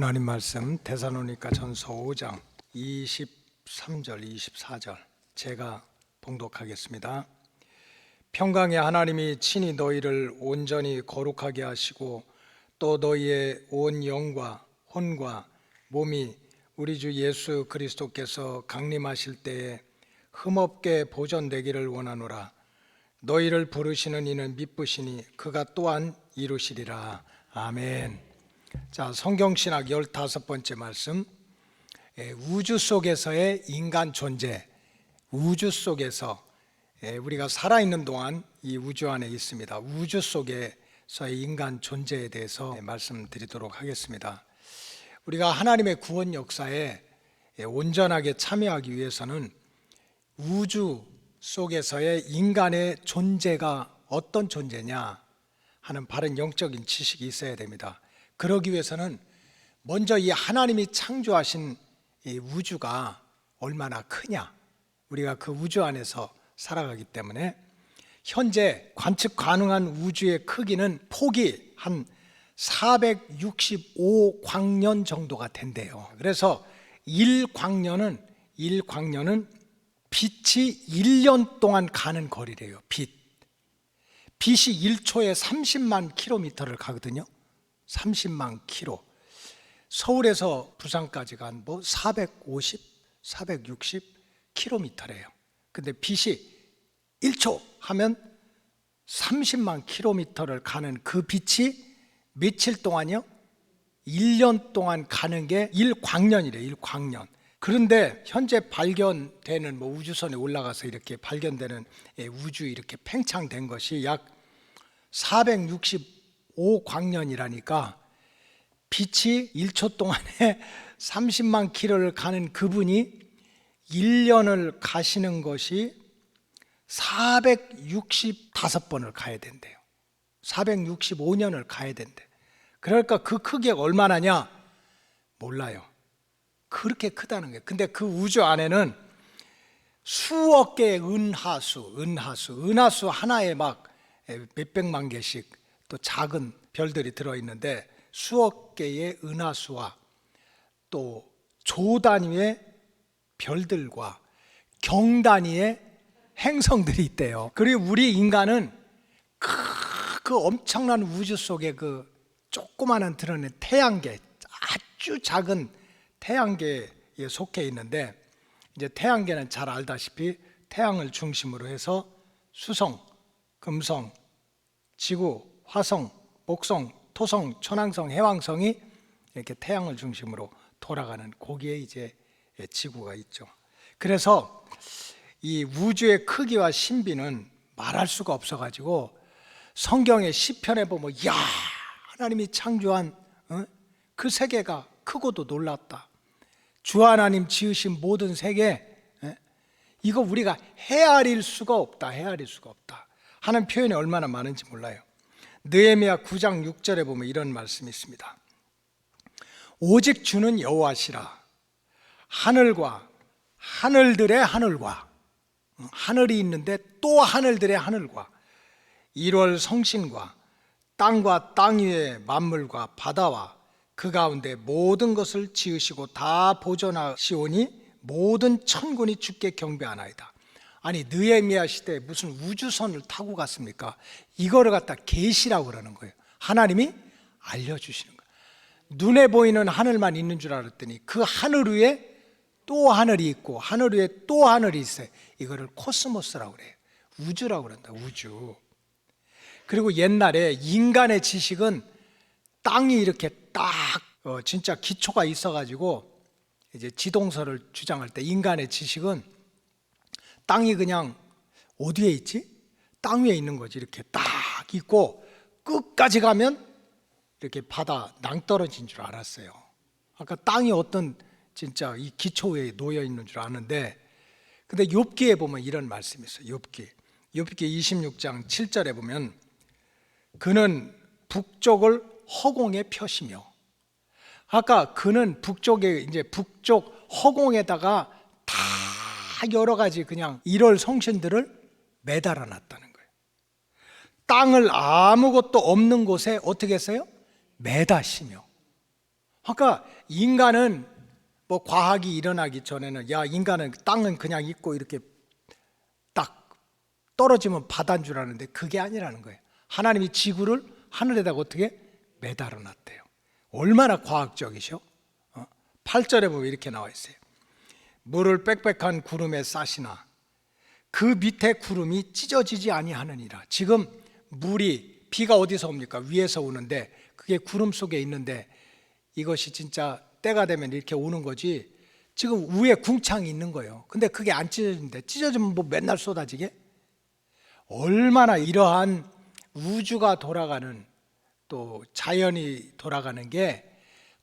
하나님 말씀 대사로니까 전서 5장 23절 24절 제가 봉독하겠습니다. 평강의 하나님이 친히 너희를 온전히 거룩하게 하시고 또 너희의 온 영과 혼과 몸이 우리 주 예수 그리스도께서 강림하실 때에 흠없게 보존되기를 원하노라. 너희를 부르시는 이는 미쁘시니 그가 또한 이루시리라. 아멘. 자, 성경 신학 열다섯 번째 말씀. 예, 우주 속에서의 인간 존재. 우주 속에서 예, 우리가 살아 있는 동안 이 우주 안에 있습니다. 우주 속에서의 인간 존재에 대해서 예, 말씀드리도록 하겠습니다. 우리가 하나님의 구원 역사에 예, 온전하게 참여하기 위해서는 우주 속에서의 인간의 존재가 어떤 존재냐 하는 바른 영적인 지식이 있어야 됩니다. 그러기 위해서는 먼저 이 하나님이 창조하신 이 우주가 얼마나 크냐 우리가 그 우주 안에서 살아가기 때문에 현재 관측 가능한 우주의 크기는 폭이 한 465광년 정도가 된대요. 그래서 1광년은 1광년은 빛이 1년 동안 가는 거리래요. 빛. 빛이 1초에 30만 킬로미터를 가거든요. 30만 킬로. 서울에서 부산까지가 한 뭐 450, 460 킬로미터래요. 근데 빛이 1초 하면 30만 킬로미터를 가는 그 빛이 며칠 동안요? 1년 동안 가는 게 1광년이래, 1광년. 그런데 현재 발견되는 뭐 우주선에 올라가서 이렇게 발견되는 예, 우주 이렇게 팽창된 것이 약 465광년이라니까 빛이 1초 동안에 30만 킬로를 가는 그분이 1년을 가시는 것이 465번을 가야 된대요. 465년을 가야 된대. 그러니까 그 크기가 얼마나냐? 몰라요. 그렇게 크다는 거예요. 근데 그 우주 안에는 수억 개의 은하수, 은하수, 은하수 하나에 막 몇백만 개씩 또 작은 별들이 들어 있는데 수억 개의 은하수와 또 조 단위의 별들과 경 단위의 행성들이 있대요. 그리고 우리 인간은 그, 그 엄청난 우주 속에 그 조그마한 드러낸 태양계 아주 작은 태양계에 속해 있는데 이제 태양계는 잘 알다시피 태양을 중심으로 해서 수성, 금성, 지구, 화성, 목성, 토성, 천왕성, 해왕성이 이렇게 태양을 중심으로 돌아가는 거기에 이제 지구가 있죠. 그래서 이 우주의 크기와 신비는 말할 수가 없어 가지고 성경의 시편에 보면 야 하나님이 창조한 어? 그 세계가 크고도 놀랐다. 주 하나님 지으신 모든 세계 에? 이거 우리가 헤아릴 수가 없다. 헤아릴 수가 없다. 하는 표현이 얼마나 많은지 몰라요. 느헤미야 9장 6절에 보면 이런 말씀이 있습니다. 오직 주는 여호와시라 하늘과 하늘들의 하늘과 하늘이 있는데 또 하늘들의 하늘과 1월 성신과 땅과 땅 위의 만물과 바다와 그 가운데 모든 것을 지으시고 다 보존하시오니 모든 천군이 주께 경배하나이다. 아니 느헤미야 시대에 무슨 우주선을 타고 갔습니까? 이거를 갖다 계시라고 그러는 거예요. 하나님이 알려주시는 거예요. 눈에 보이는 하늘만 있는 줄 알았더니 그 하늘 위에 또 하늘이 있고 하늘 위에 또 하늘이 있어요. 이거를 코스모스라고 그래요. 우주라고 그런다. 우주. 그리고 옛날에 인간의 지식은 땅이 이렇게 딱 어, 진짜 기초가 있어가지고 이제 지동설을 주장할 때 인간의 지식은 땅이 그냥 어디에 있지? 땅 위에 있는 거지. 이렇게 딱 있고 끝까지 가면 이렇게 바다 낭떠러진 줄 알았어요. 아까 땅이 어떤 진짜 이 기초에 놓여 있는 줄 아는데 근데 욥기에 보면 이런 말씀이 있어요. 욥기. 욥기 26장 7절에 보면 그는 북쪽을 허공에 펴시며 아까 그는 북쪽에 이제 북쪽 허공에다가 다 여러 가지 그냥 일월 성신들을 매달아 놨다는 거예요. 땅을 아무것도 없는 곳에 어떻게 했어요? 매다시며 그러니까 인간은 뭐 과학이 일어나기 전에는 야 인간은 땅은 그냥 있고 이렇게 딱 떨어지면 바다인 줄 아는데 그게 아니라는 거예요. 하나님이 지구를 하늘에다가 어떻게 매달아 놨대요. 얼마나 과학적이셔? 어? 8절에 보면 이렇게 나와 있어요. 물을 빽빽한 구름에 싸시나 그 밑에 구름이 찢어지지 아니하느니라. 지금 물이 비가 어디서 옵니까? 위에서 오는데 그게 구름 속에 있는데 이것이 진짜 때가 되면 이렇게 오는 거지. 지금 위에 궁창이 있는 거예요. 근데 그게 안 찢어지는데 찢어지면 뭐 맨날 쏟아지게? 얼마나 이러한 우주가 돌아가는 또 자연이 돌아가는 게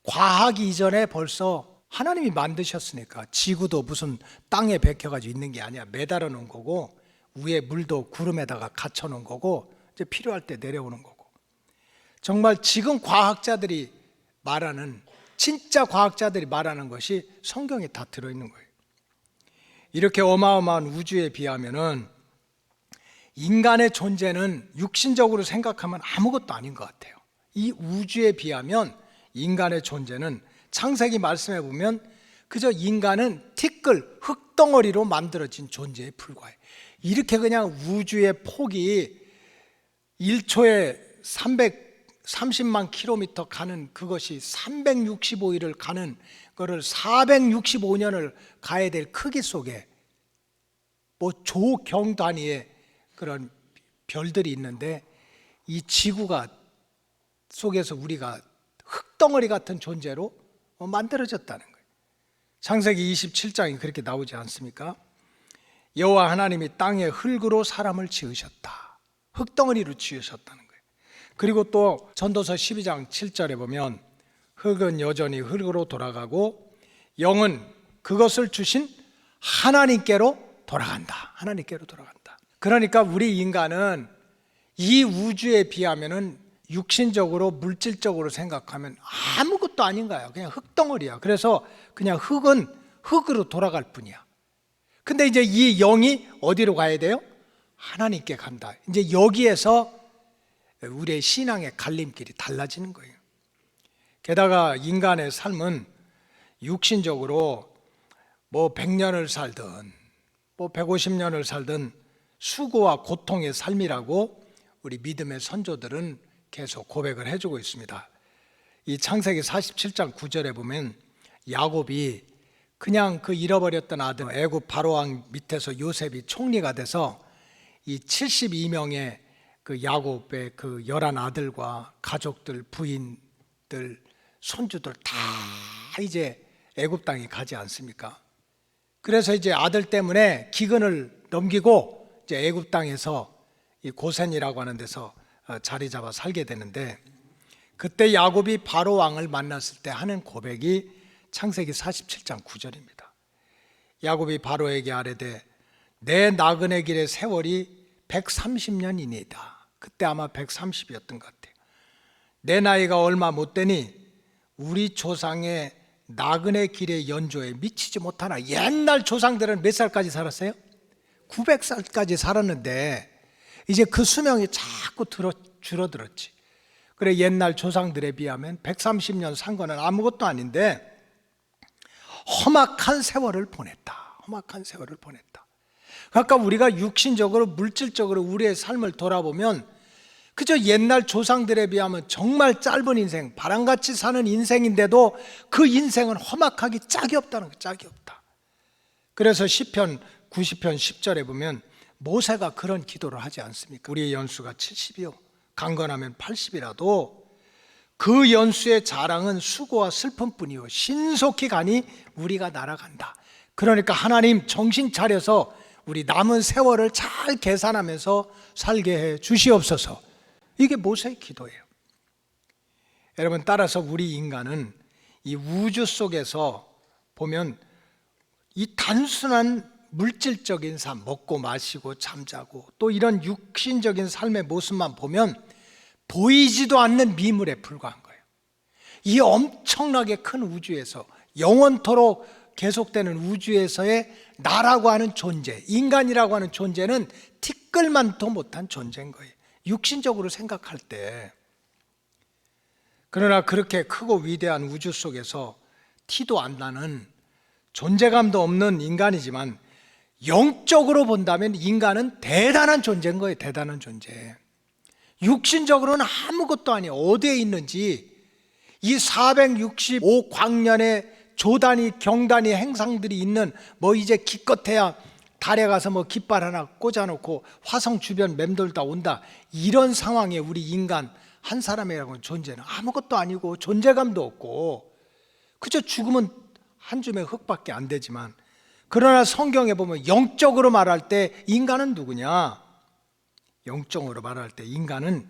과학이 이전에 벌써 하나님이 만드셨으니까 지구도 무슨 땅에 베껴가지고 있는 게 아니야 매달아 놓은 거고 위에 물도 구름에다가 갇혀 놓은 거고 이제 필요할 때 내려오는 거고 정말 지금 과학자들이 말하는 진짜 과학자들이 말하는 것이 성경에 다 들어 있는 거예요. 이렇게 어마어마한 우주에 비하면은 인간의 존재는 육신적으로 생각하면 아무것도 아닌 것 같아요. 이 우주에 비하면 인간의 존재는 창세기 말씀해 보면 그저 인간은 티끌 흙덩어리로 만들어진 존재에 불과해. 이렇게 그냥 우주의 폭이 1초에 330만 킬로미터 가는 그것이 365일을 가는 거를 465년을 가야 될 크기 속에 뭐 조경 단위의 그런 별들이 있는데 이 지구가 속에서 우리가 흙덩어리 같은 존재로 어, 만들어졌다는 거예요. 창세기 27장이 그렇게 나오지 않습니까? 여호와 하나님이 땅에 흙으로 사람을 지으셨다. 흙덩어리로 지으셨다는 거예요. 그리고 또 전도서 12장 7절에 보면 흙은 여전히 흙으로 돌아가고 영은 그것을 주신 하나님께로 돌아간다. 하나님께로 돌아간다. 그러니까 우리 인간은 이 우주에 비하면은 육신적으로 물질적으로 생각하면 아무것도 아닌 거야. 그냥 흙덩어리야. 그래서 그냥 흙은 흙으로 돌아갈 뿐이야. 근데 이제 이 영이 어디로 가야 돼요? 하나님께 간다. 이제 여기에서 우리의 신앙의 갈림길이 달라지는 거예요. 게다가 인간의 삶은 육신적으로 뭐 100년을 살든 뭐 150년을 살든 수고와 고통의 삶이라고 우리 믿음의 선조들은 계속 고백을 해주고 있습니다. 이 창세기 47장 9절에 보면 야곱이 그냥 그 잃어버렸던 아들 애굽 바로왕 밑에서 요셉이 총리가 돼서 이 72명의 그 야곱의 그 열한 아들과 가족들 부인들 손주들 다 이제 애굽 땅에 가지 않습니까? 그래서 이제 아들 때문에 기근을 넘기고 이제 애굽 땅에서 이 고센이라고 하는 데서 어, 자리 잡아 살게 되는데 그때 야곱이 바로 왕을 만났을 때 하는 고백이 창세기 47장 9절입니다. 야곱이 바로에게 아뢰되 내 나그네 길의 세월이 130년이니다. 그때 아마 130이었던 것 같아요. 내 나이가 얼마 못 되니 우리 조상의 나그네 길의 연조에 미치지 못하나 옛날 조상들은 몇 살까지 살았어요? 900살까지 살았는데 이제 그 수명이 자꾸 들어, 줄어들었지. 그래 옛날 조상들에 비하면 130년 산 거는 아무것도 아닌데 험악한 세월을 보냈다. 험악한 세월을 보냈다. 그러니까 우리가 육신적으로 물질적으로 우리의 삶을 돌아보면 그저 옛날 조상들에 비하면 정말 짧은 인생, 바람같이 사는 인생인데도 그 인생은 험악하기 짝이 없다는 거 짝이 없다. 그래서 시편 90편 10절에 보면 모세가 그런 기도를 하지 않습니까? 우리의 연수가 70이요. 강건하면 80이라도 그 연수의 자랑은 수고와 슬픔뿐이요. 신속히 가니 우리가 날아간다. 그러니까 하나님 정신 차려서 우리 남은 세월을 잘 계산하면서 살게 해 주시옵소서. 이게 모세의 기도예요. 여러분 따라서 우리 인간은 이 우주 속에서 보면 이 단순한 물질적인 삶, 먹고 마시고 잠자고 또 이런 육신적인 삶의 모습만 보면 보이지도 않는 미물에 불과한 거예요. 이 엄청나게 큰 우주에서 영원토록 계속되는 우주에서의 나라고 하는 존재, 인간이라고 하는 존재는 티끌만도 못한 존재인 거예요. 육신적으로 생각할 때. 그러나 그렇게 크고 위대한 우주 속에서 티도 안 나는 존재감도 없는 인간이지만 영적으로 본다면 인간은 대단한 존재인 거예요. 대단한 존재. 육신적으로는 아무것도 아니에요. 어디에 있는지 이 465 광년의 조단위, 경단위 행상들이 있는 뭐 이제 기껏해야 달에 가서 뭐 깃발 하나 꽂아놓고 화성 주변 맴돌다 온다 이런 상황에 우리 인간 한 사람이라고는 존재는 아무것도 아니고 존재감도 없고 그저 죽으면 한 줌의 흙밖에 안 되지만 그러나 성경에 보면 영적으로 말할 때 인간은 누구냐? 영적으로 말할 때 인간은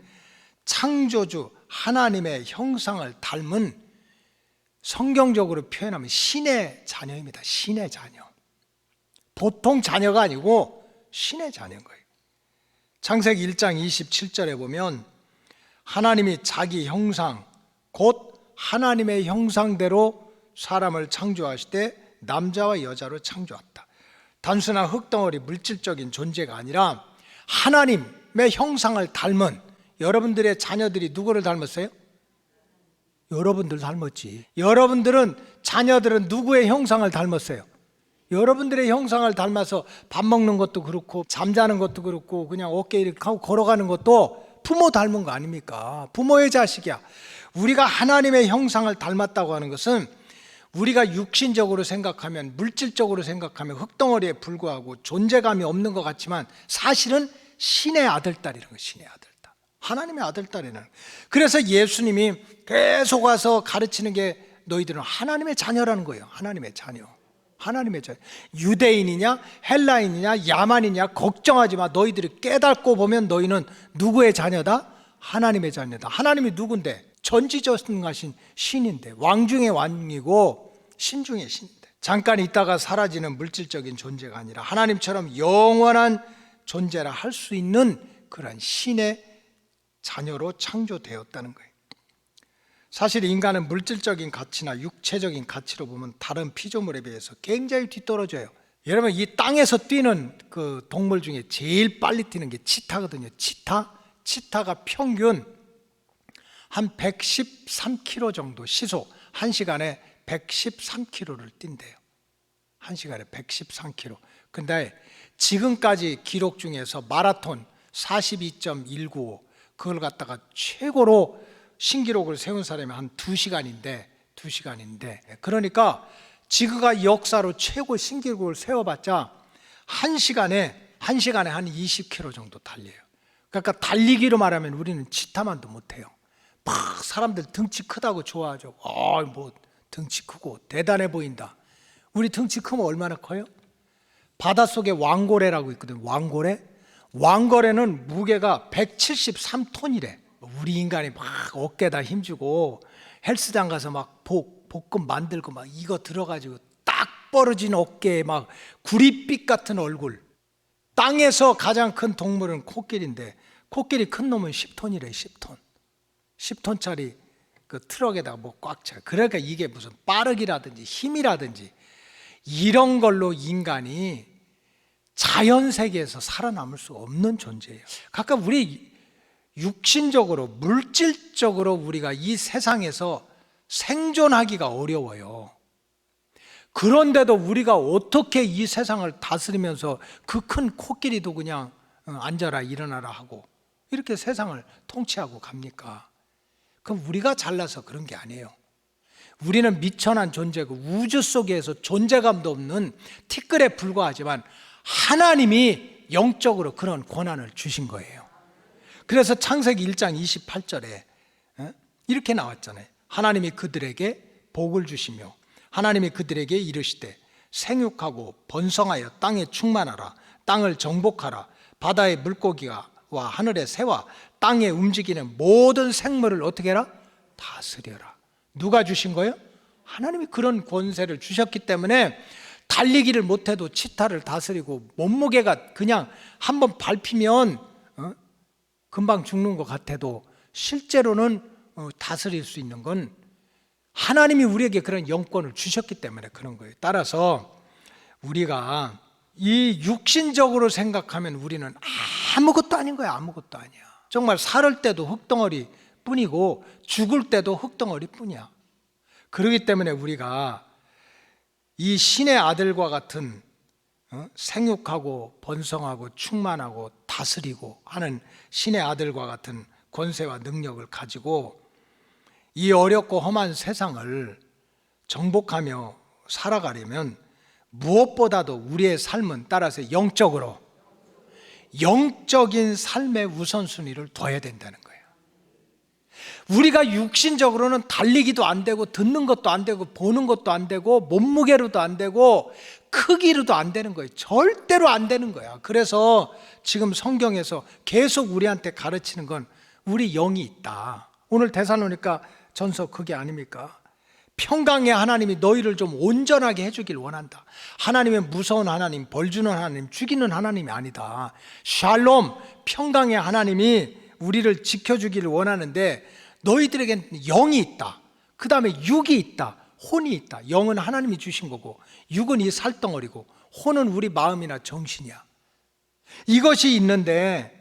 창조주 하나님의 형상을 닮은 성경적으로 표현하면 신의 자녀입니다. 신의 자녀. 보통 자녀가 아니고 신의 자녀인 거예요. 창세기 1장 27절에 보면 하나님이 자기 형상 곧 하나님의 형상대로 사람을 창조하실 때 남자와 여자로 창조했다. 단순한 흙덩어리 물질적인 존재가 아니라 하나님의 형상을 닮은 여러분들의 자녀들이 누구를 닮았어요? 여러분들 닮았지. 여러분들은 자녀들은 누구의 형상을 닮았어요? 여러분들의 형상을 닮아서 밥 먹는 것도 그렇고 잠자는 것도 그렇고 그냥 어깨 이렇게 하고 걸어가는 것도 부모 닮은 거 아닙니까? 부모의 자식이야. 우리가 하나님의 형상을 닮았다고 하는 것은 우리가 육신적으로 생각하면 물질적으로 생각하면 흙덩어리에 불과하고 존재감이 없는 것 같지만 사실은 신의 아들딸이라는 거 신의 아들딸. 하나님의 아들딸이라는. 그래서 예수님이 계속 와서 가르치는 게 너희들은 하나님의 자녀라는 거예요. 하나님의 자녀. 하나님의 자녀. 유대인이냐, 헬라인이냐, 야만이냐 걱정하지 마. 너희들이 깨닫고 보면 너희는 누구의 자녀다? 하나님의 자녀다. 하나님이 누군데? 전지전능하신 신인데 왕 중의 왕이고 신 중의 신인데 잠깐 있다가 사라지는 물질적인 존재가 아니라 하나님처럼 영원한 존재라 할 수 있는 그러한 신의 자녀로 창조되었다는 거예요. 사실 인간은 물질적인 가치나 육체적인 가치로 보면 다른 피조물에 비해서 굉장히 뒤떨어져요. 여러분 이 땅에서 뛰는 그 동물 중에 제일 빨리 뛰는 게 치타거든요. 치타. 치타가 평균 한 113km 정도 시속 한 시간에 113km를 뛴대요. 한 시간에 113km. 근데 지금까지 기록 중에서 마라톤 42.195 그걸 갖다가 최고로 신기록을 세운 사람이 한 2시간인데 2시간인데 그러니까 지구가 역사로 최고 신기록을 세워봤자 한 시간에 한 시간에 한 20km 정도 달려요. 그러니까 달리기로 말하면 우리는 치타만도 못해요. 막 사람들 등치 크다고 좋아하죠. 아, 뭐 등치 크고 대단해 보인다. 우리 등치 크면 얼마나 커요? 바닷속에 왕고래라고 있거든. 왕고래. 왕고래는 무게가 173톤이래. 우리 인간이 막 어깨다 힘주고 헬스장 가서 막 복, 볶음 만들고 막 이거 들어가지고 딱 벌어진 어깨에 막 구릿빛 같은 얼굴. 땅에서 가장 큰 동물은 코끼리인데 코끼리 큰 놈은 10톤이래 10톤. 10톤짜리 그 트럭에다가 뭐 꽉 차. 그러니까 이게 무슨 빠르기라든지 힘이라든지 이런 걸로 인간이 자연 세계에서 살아남을 수 없는 존재예요. 각각 우리 육신적으로 물질적으로 우리가 이 세상에서 생존하기가 어려워요. 그런데도 우리가 어떻게 이 세상을 다스리면서 그 큰 코끼리도 그냥 어, 앉아라 일어나라 하고 이렇게 세상을 통치하고 갑니까? 그럼 우리가 잘나서 그런 게 아니에요. 우리는 미천한 존재고 우주 속에서 존재감도 없는 티끌에 불과하지만 하나님이 영적으로 그런 권한을 주신 거예요. 그래서 창세기 1장 28절에 어? 이렇게 나왔잖아요. 하나님이 그들에게 복을 주시며 하나님이 그들에게 이르시되 생육하고 번성하여 땅에 충만하라 땅을 정복하라 바다의 물고기와 하늘의 새와 땅에 움직이는 모든 생물을 어떻게 해라? 다스려라. 누가 주신 거예요? 하나님이 그런 권세를 주셨기 때문에 달리기를 못해도 치타를 다스리고 몸무게가 그냥 한번 밟히면 어? 금방 죽는 것 같아도 실제로는 어, 다스릴 수 있는 건 하나님이 우리에게 그런 영권을 주셨기 때문에 그런 거예요. 따라서 우리가 이 육신적으로 생각하면 우리는 아무것도 아닌 거야. 아무것도 아니야. 정말 살을 때도 흙덩어리 뿐이고 죽을 때도 흙덩어리 뿐이야. 그렇기 때문에 우리가 이 신의 아들과 같은 어? 생육하고 번성하고 충만하고 다스리고 하는 신의 아들과 같은 권세와 능력을 가지고 이 어렵고 험한 세상을 정복하며 살아가려면 무엇보다도 우리의 삶은 따라서 영적으로 영적인 삶의 우선순위를 둬야 된다는 거예요. 우리가 육신적으로는 달리기도 안 되고 듣는 것도 안 되고 보는 것도 안 되고 몸무게로도 안 되고 크기로도 안 되는 거예요. 절대로 안 되는 거야. 그래서 지금 성경에서 계속 우리한테 가르치는 건 우리 영이 있다. 오늘 대사로니까 전서 그게 아닙니까? 평강의 하나님이 너희를 좀 온전하게 해주길 원한다. 하나님은 무서운 하나님, 벌 주는 하나님, 죽이는 하나님이 아니다. 샬롬, 평강의 하나님이 우리를 지켜주기를 원하는데 너희들에겐 영이 있다. 그 다음에 육이 있다. 혼이 있다. 영은 하나님이 주신 거고, 육은 이 살덩어리고, 혼은 우리 마음이나 정신이야. 이것이 있는데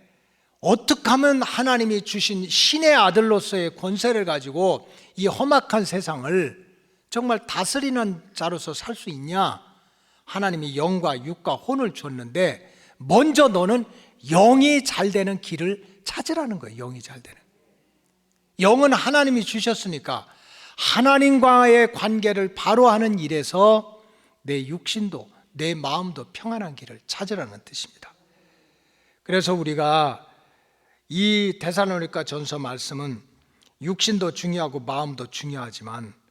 어떻게 하면 하나님이 주신 신의 아들로서의 권세를 가지고 이 험악한 세상을 정말 다스리는 자로서 살 수 있냐? 하나님이 영과 육과 혼을 줬는데 먼저 너는 영이 잘 되는 길을 찾으라는 거예요. 영이 잘 되는. 영은 하나님이 주셨으니까 하나님과의 관계를 바로 하는 일에서 내 육신도 내 마음도 평안한 길을 찾으라는 뜻입니다. 그래서 우리가 이 대사로니까 전서 말씀은 육신도 중요하고 마음도 중요하지만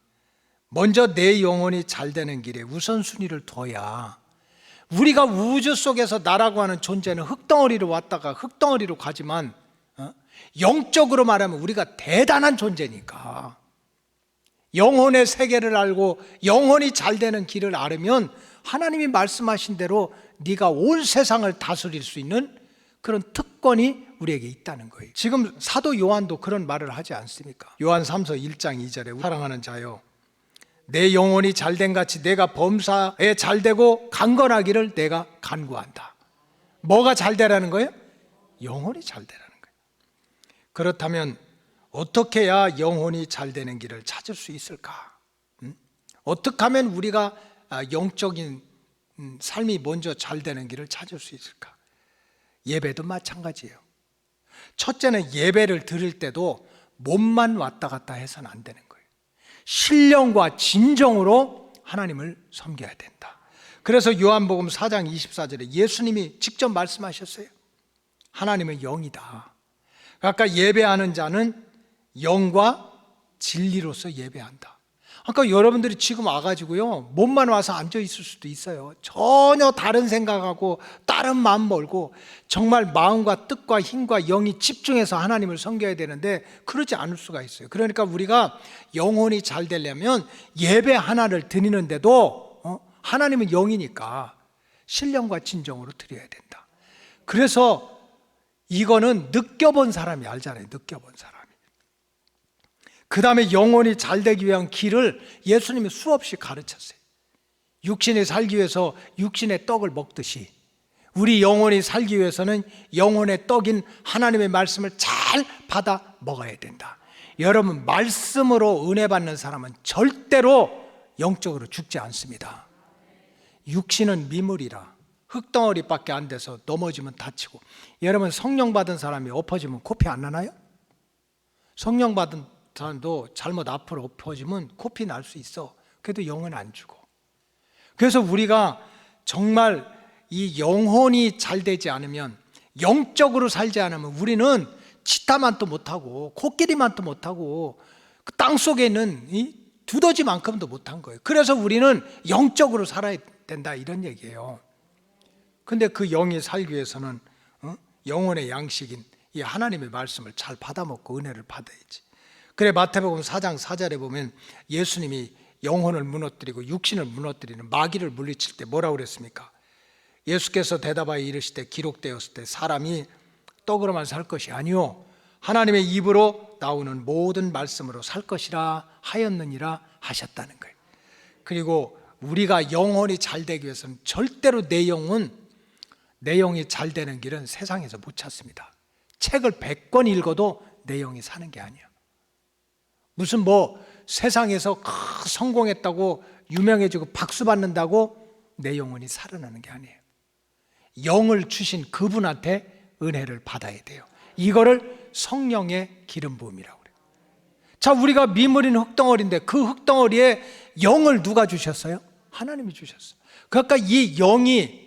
먼저 내 영혼이 잘 되는 길에 우선순위를 둬야 우리가 우주 속에서 나라고 하는 존재는 흙덩어리로 왔다가 흙덩어리로 가지만 어? 영적으로 말하면 우리가 대단한 존재니까 영혼의 세계를 알고 영혼이 잘 되는 길을 알으면 하나님이 말씀하신 대로 네가 온 세상을 다스릴 수 있는 그런 특권이 우리에게 있다는 거예요. 지금 사도 요한도 그런 말을 하지 않습니까? 요한 3서 1장 2절에 사랑하는 자요 내 영혼이 잘된 같이 내가 범사에 잘되고 강건하기를 내가 간구한다. 뭐가 잘 되라는 거예요? 영혼이 잘 되라는 거예요. 그렇다면 어떻게 해야 영혼이 잘 되는 길을 찾을 수 있을까? 음? 어떻게 하면 우리가 아, 영적인 음, 삶이 먼저 잘 되는 길을 찾을 수 있을까? 예배도 마찬가지예요. 첫째는 예배를 드릴 때도 몸만 왔다 갔다 해서는 안 되는 거예요. 신령과 진정으로 하나님을 섬겨야 된다. 그래서 요한복음 4장 24절에 예수님이 직접 말씀하셨어요. 하나님은 영이다. 아까 예배하는 자는 영과 진리로서 예배한다. 아까 여러분들이 지금 와가지고요, 몸만 와서 앉아 있을 수도 있어요. 전혀 다른 생각하고, 다른 마음 멀고, 정말 마음과 뜻과 힘과 영이 집중해서 하나님을 섬겨야 되는데, 그러지 않을 수가 있어요. 그러니까 우리가 영혼이 잘 되려면 예배 하나를 드리는데도, 어? 하나님은 영이니까 신령과 진정으로 드려야 된다. 그래서 이거는 느껴본 사람이 알잖아요. 느껴본 사람. 그 다음에 영혼이 잘 되기 위한 길을 예수님이 수없이 가르쳤어요. 육신이 살기 위해서 육신의 떡을 먹듯이 우리 영혼이 살기 위해서는 영혼의 떡인 하나님의 말씀을 잘 받아 먹어야 된다. 여러분, 말씀으로 은혜 받는 사람은 절대로 영적으로 죽지 않습니다. 육신은 미물이라 흙덩어리밖에 안 돼서 넘어지면 다치고 여러분 성령 받은 사람이 엎어지면 코피 안 나나요? 성령 받은 사람도 잘못 앞으로 엎어지면 코피 날 수 있어. 그래도 영은 안 죽어. 그래서 우리가 정말 이 영혼이 잘 되지 않으면 영적으로 살지 않으면 우리는 치타만도 못하고 코끼리만도 못하고 그 땅 속에 있는 이 두더지만큼도 못한 거예요. 그래서 우리는 영적으로 살아야 된다 이런 얘기예요. 근데 그 영이 살기 위해서는 어? 영혼의 양식인 이 하나님의 말씀을 잘 받아먹고 은혜를 받아야지. 그래 마태복음 4장 4절에 보면 예수님이 영혼을 무너뜨리고 육신을 무너뜨리는 마귀를 물리칠 때 뭐라고 그랬습니까? 예수께서 대답하여 이르시되 기록되었을 때 사람이 떡으로만 살 것이 아니요 하나님의 입으로 나오는 모든 말씀으로 살 것이라 하였느니라 하셨다는 거예요. 그리고 우리가 영혼이 잘 되기 위해서는 절대로 내 영은 내 영이 잘 되는 길은 세상에서 못 찾습니다. 책을 100권 읽어도 내 영이 사는 게 아니야. 무슨 뭐 세상에서 크 성공했다고 유명해지고 박수 받는다고 내 영혼이 살아나는 게 아니에요. 영을 주신 그분한테 은혜를 받아야 돼요. 이거를 성령의 기름 부음이라고 그래요. 자, 우리가 미물인 흙덩어리인데 그 흙덩어리에 영을 누가 주셨어요? 하나님이 주셨어요. 그러니까 이 영이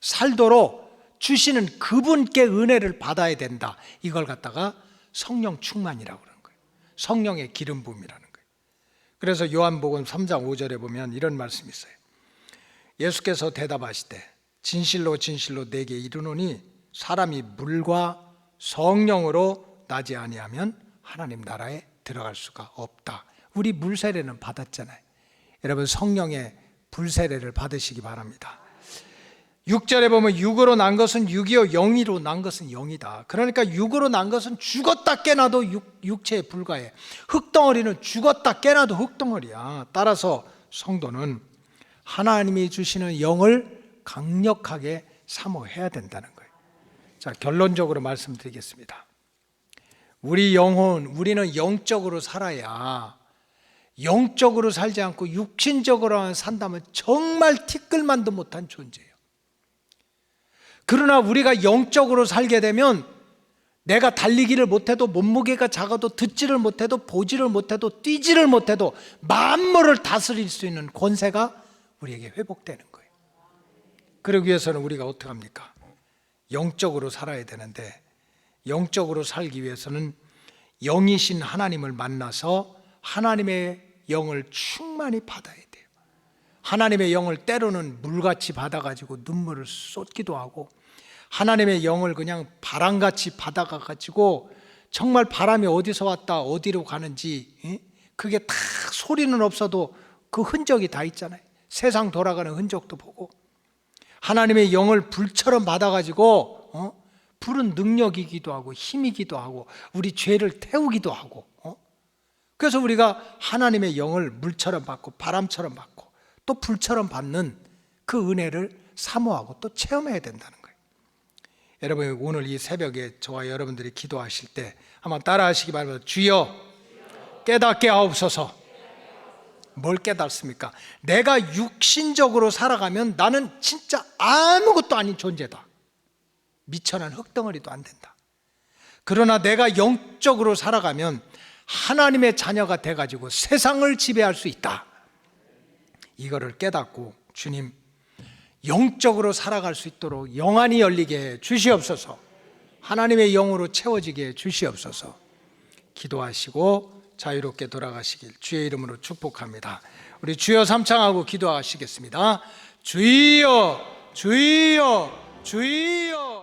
살도록 주시는 그분께 은혜를 받아야 된다. 이걸 갖다가 성령 충만이라고 거예요. 성령의 기름 부음이라는 거예요. 그래서 요한복음 3장 5절에 보면 이런 말씀이 있어요. 예수께서 대답하시되 진실로 진실로 내게 이르노니 사람이 물과 성령으로 나지 아니하면 하나님 나라에 들어갈 수가 없다. 우리 물 세례는 받았잖아요. 여러분 성령의 불 세례를 받으시기 바랍니다. 6절에 보면 육으로 난 것은 육이요 영이로 난 것은 영이다. 그러니까 육으로 난 것은 죽었다 깨나도 육, 육체에 불과해. 흙덩어리는 죽었다 깨나도 흙덩어리야. 따라서 성도는 하나님이 주시는 영을 강력하게 사모해야 된다는 거예요. 자, 결론적으로 말씀드리겠습니다. 우리 영혼, 우리는 영적으로 살아야 영적으로 살지 않고 육신적으로만 산다면 정말 티끌만도 못한 존재예요. 그러나 우리가 영적으로 살게 되면 내가 달리기를 못해도 몸무게가 작아도 듣지를 못해도 보지를 못해도 뛰지를 못해도 만물을 다스릴 수 있는 권세가 우리에게 회복되는 거예요. 그러기 위해서는 우리가 어떻게 합니까? 영적으로 살아야 되는데 영적으로 살기 위해서는 영이신 하나님을 만나서 하나님의 영을 충만히 받아야 돼요. 하나님의 영을 때로는 물같이 받아가지고 눈물을 쏟기도 하고 하나님의 영을 그냥 바람같이 받아가 가지고 정말 바람이 어디서 왔다 어디로 가는지 예? 그게 다 소리는 없어도 그 흔적이 다 있잖아요. 세상 돌아가는 흔적도 보고 하나님의 영을 불처럼 받아가지고 어? 불은 능력이기도 하고 힘이기도 하고 우리 죄를 태우기도 하고 어? 그래서 우리가 하나님의 영을 물처럼 받고 바람처럼 받고 또 불처럼 받는 그 은혜를 사모하고 또 체험해야 된다는. 여러분 오늘 이 새벽에 저와 여러분들이 기도하실 때 한번 따라하시기 바랍니다. 주여 깨닫게 하옵소서. 뭘 깨닫습니까? 내가 육신적으로 살아가면 나는 진짜 아무것도 아닌 존재다. 미천한 흙덩어리도 안 된다. 그러나 내가 영적으로 살아가면 하나님의 자녀가 돼가지고 세상을 지배할 수 있다. 이거를 깨닫고 주님 영적으로 살아갈 수 있도록 영안이 열리게 해 주시옵소서. 하나님의 영으로 채워지게 해 주시옵소서. 기도하시고 자유롭게 돌아가시길 주의 이름으로 축복합니다. 우리 주여 삼창하고 기도하시겠습니다. 주여, 주여, 주여.